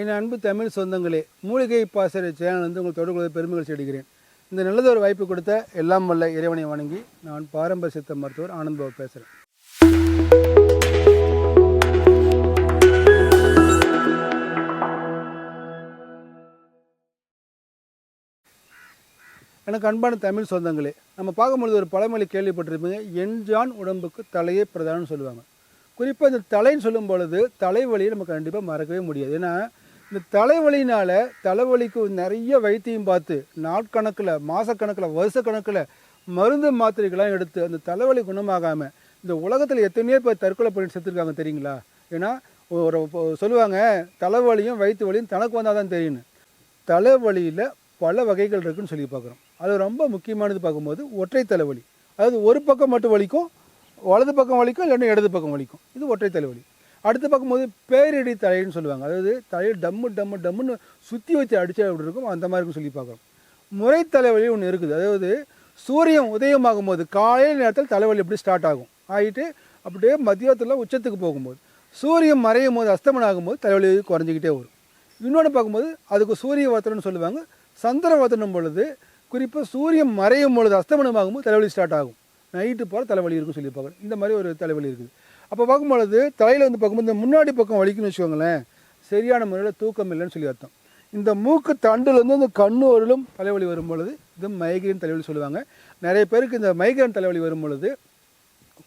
என் அன்பு தமிழ் சொந்தங்களே மூலிகை பாசறை சேனல் வந்து உங்கள் தொடர்பு பெருமைகள் செய்கிறேன் இந்த நல்லதொரு வாய்ப்பு கொடுத்த எல்லாம் வல்ல இறைவனை வணங்கி நான் பாரம்பரிய சித்த மருத்துவர் ஆனந்த் பாபு பேசுகிறேன் எனக்கு அன்பான தமிழ் சொந்தங்களே நம்ம பார்க்கும்பொழுது ஒரு பழமொழி கேள்விப்பட்டிருப்பீங்க எண்ஜான் உடம்புக்கு தலையே பிரதானம்னு சொல்லுவாங்க. குறிப்பாக இந்த தலைன்னு சொல்லும் பொழுது தலைவலியை நம்ம கண்டிப்பாக மறக்கவே முடியாது. ஏன்னா இந்த தலைவலினால் தலைவலிக்கு நிறைய வைத்தியம் பார்த்து நாட்கணக்கில் மாதக்கணக்கில் வருஷக்கணக்கில் மருந்து மாத்திரைகள்லாம் எடுத்து அந்த தலைவலி குணமாகாமல் இந்த உலகத்தில் எத்தனையோ பேர் தற்கொலை பண்ணி செத்துருக்காங்க தெரியுங்களா? ஏன்னா ஒரு சொல்லுவாங்க தலைவலியும் வயிற்று வலியும் தனக்கு வந்தால் தான் தெரியும்னு. தலைவலியில் பல வகைகள் இருக்குதுன்னு சொல்லி பார்க்குறோம். அது ரொம்ப முக்கியமானது பார்க்கும்போது ஒற்றை தலைவலி. அதாவது ஒரு பக்கம் மட்டும் வலிக்கும் வலது பக்கம் வலிக்கும் இல்லைன்னா இடது பக்கம் வலிக்கும். இது ஒற்றை தலைவலி. அடுத்து பார்க்கும்போது பேரிடி தலைன்னு சொல்லுவாங்க. அதாவது தலையில் டம்மு டம்மு டம்முன்னு சுற்றி வச்சு அடித்தா எப்படி இருக்கும்? அந்த மாதிரி இருக்கும் சொல்லி பார்க்குறோம். முறை தலைவலி ஒன்று இருக்குது. அதாவது சூரியன் உதயமாகும் போது காலையில் நேரத்தில் தலைவலி எப்படி ஸ்டார்ட் ஆகும்? ஆகிட்டு அப்படியே மதியத்தில் உச்சத்துக்கு போகும்போது சூரியன் மறையும் போது அஸ்தமனம் ஆகும்போது தலைவலி குறைஞ்சிக்கிட்டே வரும். இன்னொன்று பார்க்கும்போது அதுக்கு சூரிய வத்தனம்னு சொல்லுவாங்க. சந்திர வத்தனம் பொழுது குறிப்பாக சூரியன் மறையும் பொழுது அஸ்தமனம் ஆகும்போது தலைவலி ஸ்டார்ட் ஆகும். நைட்டு போகிற தலைவலி இருக்குன்னு சொல்லி பார்க்குறோம். இந்த மாதிரி ஒரு தலைவலி இருக்குது. அப்போ பார்க்கும்பொழுது தலையில் வந்து பார்க்கும்போது இந்த முன்னாடி பக்கம் வலிக்குன்னு வச்சுக்கோங்களேன் சரியான முறையில் தூக்கம் இல்லைன்னு சொல்லி அர்த்தம். இந்த மூக்கு தண்டுலேருந்து இந்த கண்ணு வரலும் தலைவலி வரும் பொழுது இது மைக்ரேன் தலைவலி சொல்லுவாங்க. நிறைய பேருக்கு இந்த மைக்ரேன் தலைவலி வரும் பொழுது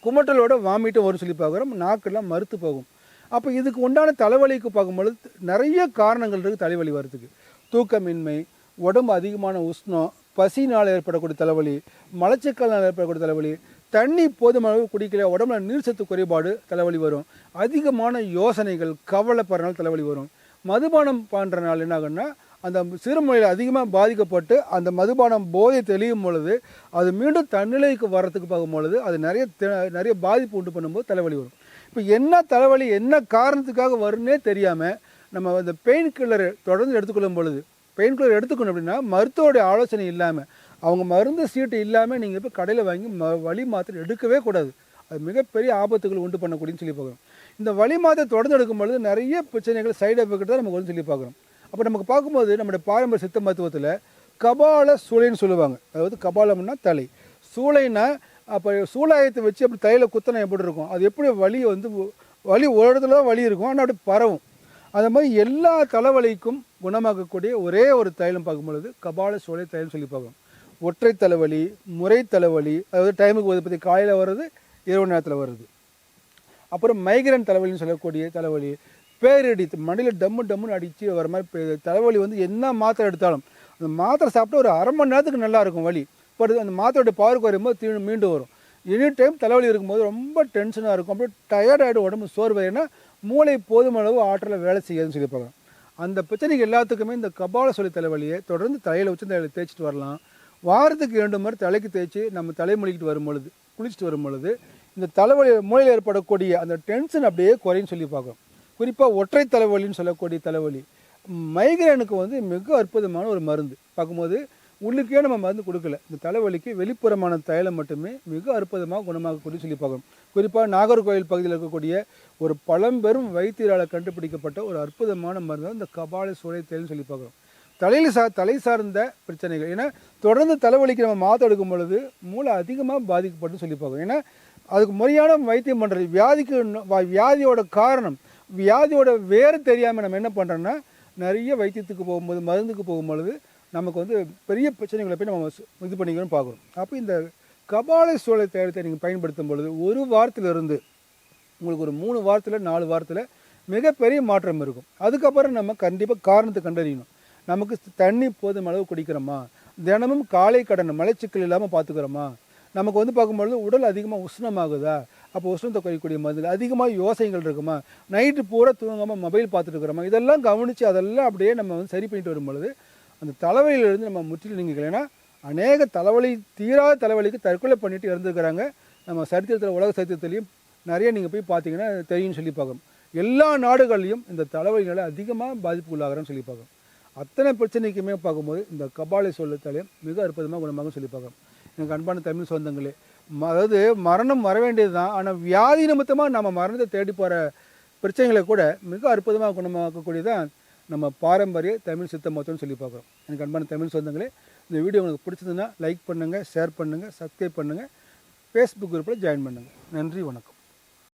குமட்டலோட வாமிட்டும் வரும் சொல்லி பார்க்குறோம் நாக்கெல்லாம் மறுத்து போகும். அப்போ இதுக்கு உண்டான தலைவலிக்கு பார்க்கும்பொழுது நிறைய காரணங்கள் இருக்குது தலைவலி வர்றதுக்கு. தூக்கமின்மை உடம்பு அதிகமான உஷ்ணம் பசினால் ஏற்படக்கூடிய தலைவலி மலச்சிக்கல்னால் ஏற்படக்கூடிய தலைவலி தண்ணி போதுமான அளவு குடிக்கல உடம்புல நீர்ச்சத்து குறைபாடு தலைவலி வரும். அதிகமான யோசனைகள் கவலைப்படுறனால தலைவலி வரும். மதுபானம் பண்ணுறனால என்ன ஆகுன்னா அந்த சிறுமொழியில் அதிகமாக பாதிக்கப்பட்டு அந்த மதுபானம் போதை தெளியும் பொழுது அது மீண்டும் தன்னிலைக்கு வர்றதுக்கு பார்க்கும் பொழுது அது நிறைய நிறைய பாதிப்பு உண்டு பண்ணும்போது தலைவலி வரும். இப்போ என்ன தலைவலி என்ன காரணத்துக்காக வரும்னே தெரியாமல் நம்ம அந்த பெயின் கில்லர் தொடர்ந்து எடுத்துக்கொள்ளும் பொழுது பெயின் கில்லர் எடுத்துக்கணும் அப்படின்னா மருத்துவருடைய ஆலோசனை இல்லாமல் அவங்க மருந்து சீட்டு இல்லாமல் நீங்கள் இப்போ கடையில் வாங்கி ம வழி மாத்திரை எடுக்கவே கூடாது. அது மிகப்பெரிய ஆபத்துகள் உண்டு பண்ணக்கூடியன்னு சொல்லி பார்க்குறோம். இந்த வலி மாத்திரை தொடர்ந்து எடுக்கும் பொழுது நிறைய பிரச்சனைகள் சைடு எஃபெக்ட் தான் நமக்கு வந்து சொல்லி பார்க்குறோம். அப்போ நமக்கு பார்க்கும்போது நம்முடைய பாரம்பரிய சித்த மருத்துவத்தில் கபால சூளைன்னு சொல்லுவாங்க. அதாவது கபாலம்னா தலை. சூளைனா அப்போ சூளாயத்தை வச்சு அப்படி தலையில் குத்தனை எப்படி இருக்கும்? அது எப்படி வலி வந்து வலி ஒரு இடத்துல தான் வலி இருக்கும் ஆனால் அப்படி பரவும். அந்த மாதிரி எல்லா தலைவலிக்கும் குணமாக்கக்கூடிய ஒரே ஒரு தைலம் பார்க்கும்பொழுது கபால சோலை தைலம் சொல்லி பார்க்கணும். ஒற்றை தலைவலி முறை தலைவலி அதாவது டைமுக்கு வருது பற்றி காலையில் வர்றது இரவு நேரத்தில் வருது அப்புறம் மைக்ரேன் தலைவலின்னு சொல்லக்கூடிய தலைவலி பேரடி மண்டியில் டம்மு டம்முன்னு அடித்து வர மாதிரி தலைவலி வந்து என்ன மாத்திரை எடுத்தாலும் அந்த மாத்திரை சாப்பிட்டு ஒரு அரை மணி நேரத்துக்கு நல்லா இருக்கும் வலி. பட் அந்த மாத்திரையோட பவர் குறையும்போது தீ மீண்டும் வரும். எனி டைம் தலைவலி இருக்கும்போது ரொம்ப டென்ஷனாக இருக்கும். அப்படியே டயர்டாகிடும் உடம்பு சோர்வு. ஏன்னா மூளை போதுமளவு ஆற்றலை வேலை செய்யாதுன்னு சொல்லியிருப்பாங்க. அந்த பிரச்சனைக்கு எல்லாத்துக்குமே இந்த கபால சொல்லி தலைவலியை தொடர்ந்து தலையில் வச்சு தலையில் தேய்ச்சிட்டு வரலாம். வாரத்துக்கு இரண்டு முறை தலைக்கு தேய்ச்சி நம்ம தலைமொழிக்கிட்டு வரும் பொழுது குளிச்சுட்டு வரும் பொழுது இந்த தலைவலி மூளையில் ஏற்படக்கூடிய அந்த டென்ஷன் அப்படியே குறையும் சொல்லி பார்க்கும் குறிப்பாக ஒற்றை தலைவலின்னு சொல்லக்கூடிய தலைவலி மைக்ரேனுக்கு வந்து மிக அற்புதமான ஒரு மருந்து. பார்க்கும்போது உள்ளுக்கே நம்ம மருந்து கொடுக்கல. இந்த தலைவலிக்கு வெளிப்புறமான தைலம் மட்டுமே மிக அற்புதமாக குணமாகக்கூடிய சொல்லி பார்க்கணும் குறிப்பாக நாகர்கோவில் பகுதியில் இருக்கக்கூடிய ஒரு பழம்பெரும் வைத்தியரால் கண்டுபிடிக்கப்பட்ட ஒரு அற்புதமான மருந்து இந்த கபால சூளை தேல்னு சொல்லி பார்க்குறோம் தலையில் சா தலை சார்ந்த பிரச்சனைகள். ஏன்னா தொடர்ந்து தலைவலிக்கு நம்ம மாற்ற எடுக்கும் பொழுது மூளை அதிகமாக பாதிக்கப்பட்டு சொல்லி பார்க்கணும் ஏன்னா அதுக்கு முறையான வைத்தியம் பண்ணுறது வியாதிக்கு வியாதியோட காரணம் வியாதியோட வேறு தெரியாமல் நம்ம என்ன பண்ணுறோன்னா நிறைய வைத்தியத்துக்கு போகும்போது மருந்துக்கு போகும்பொழுது நமக்கு வந்து பெரிய பிரச்சனைகளை போய் நம்ம இது பண்ணிக்கணும்னு பார்க்குறோம். அப்போ இந்த கபால சோளை தேவையத்தை நீங்கள் பயன்படுத்தும் பொழுது ஒரு வாரத்திலிருந்து உங்களுக்கு ஒரு மூணு வாரத்தில் நாலு வாரத்தில் மிகப்பெரிய மாற்றம் இருக்கும். அதுக்கப்புறம் நம்ம கண்டிப்பாக காரணத்தை கண்டறியணும். நமக்கு தண்ணி போதும் அளவு குடிக்கிறோமா? தினமும் காலை கடன் மலைச்சிக்கல் இல்லாமல் பார்த்துக்கிறோமா? நமக்கு வந்து பார்க்கும்பொழுது உடல் அதிகமாக உஷ்ணமாகுதா? அப்போ உஷ்ணத்தை குறைக்கக்கூடிய மருந்து அதிகமாக யோசனைகள் இருக்குமா? நைட்டு பூரா தூங்காமல் மொபைல் பார்த்துட்டு இருக்கிறோமா? இதெல்லாம் கவனித்து அதெல்லாம் அப்படியே நம்ம வந்து சரி பண்ணிட்டு வரும் பொழுது அந்த தலைவலியிலிருந்து நம்ம முற்றிலும் நீங்கிக்கலாம் அநேக தலைவலி தீராத தலைவலிக்கு தற்கொலை பண்ணிட்டு இறந்துருக்கிறாங்க. நம்ம சரித்திரத்தில் உலக சரித்திரத்துலையும் நிறைய நீங்கள் போய் பார்த்தீங்கன்னா தெரியும்னு சொல்லி பார்க்கணும் எல்லா நாடுகள்லையும் இந்த தலைவலினால அதிகமாக பாதிப்பு பாதிப்புக்குள்ளாகிறோன்னு சொல்லி பார்க்கணும் அத்தனை பிரச்சனைக்குமே பார்க்கும்போது இந்த கபாலை சொல்லத்தாலே மிக அற்புதமாக குணமாக சொல்லி பார்க்கணும் எனக்கு அன்பான தமிழ் சொந்தங்களே அதாவது மரணம் வர வேண்டியது தான் ஆனால் வியாதி நிமித்தமாக நம்ம மரணத்தை தேடி போகிற பிரச்சனைகளை கூட மிக அற்புதமாக குணமாக்கக்கூடியதான் நம்ம பாரம்பரிய தமிழ் சித்த மருத்துவம்னு சொல்லி பார்க்குறோம். எனக்கு அன்பான தமிழ் சொந்தங்களே இந்த வீடியோ உங்களுக்கு பிடிச்சதுன்னா லைக் பண்ணுங்கள் ஷேர் பண்ணுங்கள் சப்ஸ்கிரைப் பண்ணுங்கள் ஃபேஸ்புக் குரூப்பில் ஜாயின் பண்ணுங்கள் நன்றி வணக்கம்.